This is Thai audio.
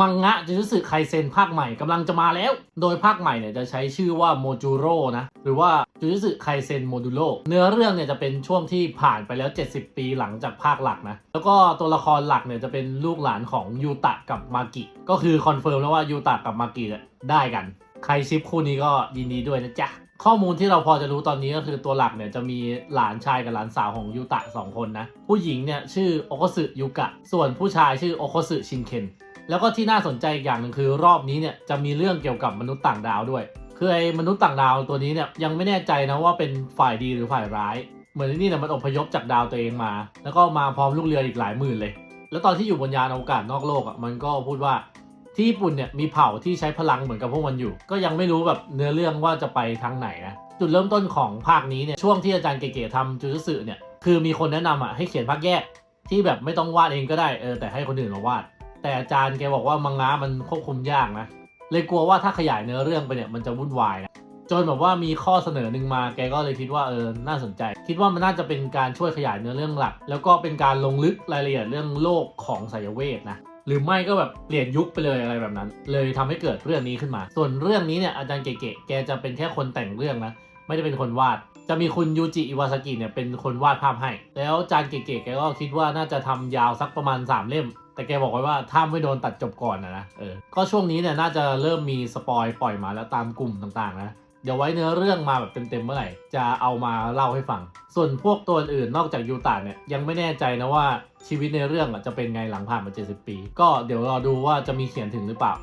มังงะจูจสึไคเซนภาคใหม่กำลังจะมาแล้ว โดยภาคใหม่เนี่ยจะใช้ชื่อว่าโมจูโร่นะ หรือว่าจูจุสึไคเซนโมดูโ o เนื้อเรื่องเนี่ยจะเป็นช่วงที่ผ่านไปแล้ว 70 ปีหลังจากภาคหลักนะ แล้วก็ตัวละครหลักเนี่ยจะเป็นลูกหลานของยูตะกับมากิ ก็คือคอนเฟิร์มแล้วว่ายูตะกับมากิได้กัน ใครชิปคู่นี้ก็ยินดีด้วยนะจ๊ะข้อมูลที่เราพอจะรู้ตอนนี้ก็คือตัวหลักเนี่ยจะมีหลานชายกับหลานสาวของยูตะสองคนนะ ผู้หญิงเนี่ยชื่อโอโคสึยูกะ ส่วนผู้ชายชื่อโอโคสึชินเคน แล้วก็ที่น่าสนใจอีกอย่างหนึ่งคือ รอบนี้เนี่ยจะมีเรื่องเกี่ยวกับมนุษย์ต่างดาวด้วย คือไอ้มนุษย์ต่างดาวตัวนี้เนี่ยยังไม่แน่ใจนะว่าเป็นฝ่ายดีหรือฝ่ายร้าย เหมือนนี่เนี่ยมันอพยพจากดาวตัวเองมา แล้วก็มาพร้อมลูกเรืออีกหลายหมื่นเลย แล้วตอนที่อยู่บนยานอวกาศนอกโลกอะมันก็พูดว่าที่ญี่ปุ่นเนี่ยมีเผ่าที่ใช้พลังเหมือนกับพวกมันอยู่ ก็ยังไม่รู้แบบเนื้อเรื่องว่าจะไปทางไหนนะจุดเริ่มต้นของภาคนี้เนี่ยช่วงที่อาจารย์เก๋ๆทำจูจุสึเนี่ยคือมีคนแนะนำอะให้เขียนภาคแยกที่แบบไม่ต้องวาดเองก็ได้เออแต่ให้คนอื่นมาวาด แต่อาจารย์แกบอกว่ามังงะมันควบคุมยากนะ เลยกลัวว่าถ้าขยายเนื้อเรื่องไปเนี่ยมันจะวุ่นวายนะจนแบบว่ามีข้อเสนอหนึ่งมาแกก็เลยคิดว่าเออน่าสนใจ คิดว่ามันน่าจะเป็นการช่วยขยายเนื้อเรื่องหลัก แล้วก็เป็นการลงลึกรายละเอียดเรื่องโลกของไสยเวทนะหรือไม่ก็แบบเปลี่ยนยุคไปเลยอะไรแบบนั้น เลยทำให้เกิดเรื่องนี้ขึ้นมา ส่วนเรื่องนี้เนี่ยอาจารย์เก๋ๆแกจะเป็นแค่คนแต่งเรื่องนะ ไม่ได้เป็นคนวาด จะมีคุณยูจิอิวาซากิเนี่ยเป็นคนวาดภาพให้ แล้วอาจารย์เก๋ๆแกก็คิดว่าน่าจะทำยาวสักประมาณ 3 เล่ม แต่แกบอกไว้ว่าถ้าไม่โดนตัดจบก่อนนะนะเออก็ช่วงนี้เนี่ยน่าจะเริ่มมีสปอยปล่อยมาแล้วตามกลุ่มต่างๆนะเดี๋ยวไว้เนื้อเรื่องมาแบบเต็มๆเมื่อไหร่จะเอามาเล่าให้ฟัง ส่วนพวกตัวอื่นนอกจากยูตาเนี่ยยังไม่แน่ใจนะว่าชีวิตในเรื่องจะเป็นไงหลังผ่านมา 70 ปี ก็เดี๋ยวรอดูว่าจะมีเขียนถึงหรือเปล่า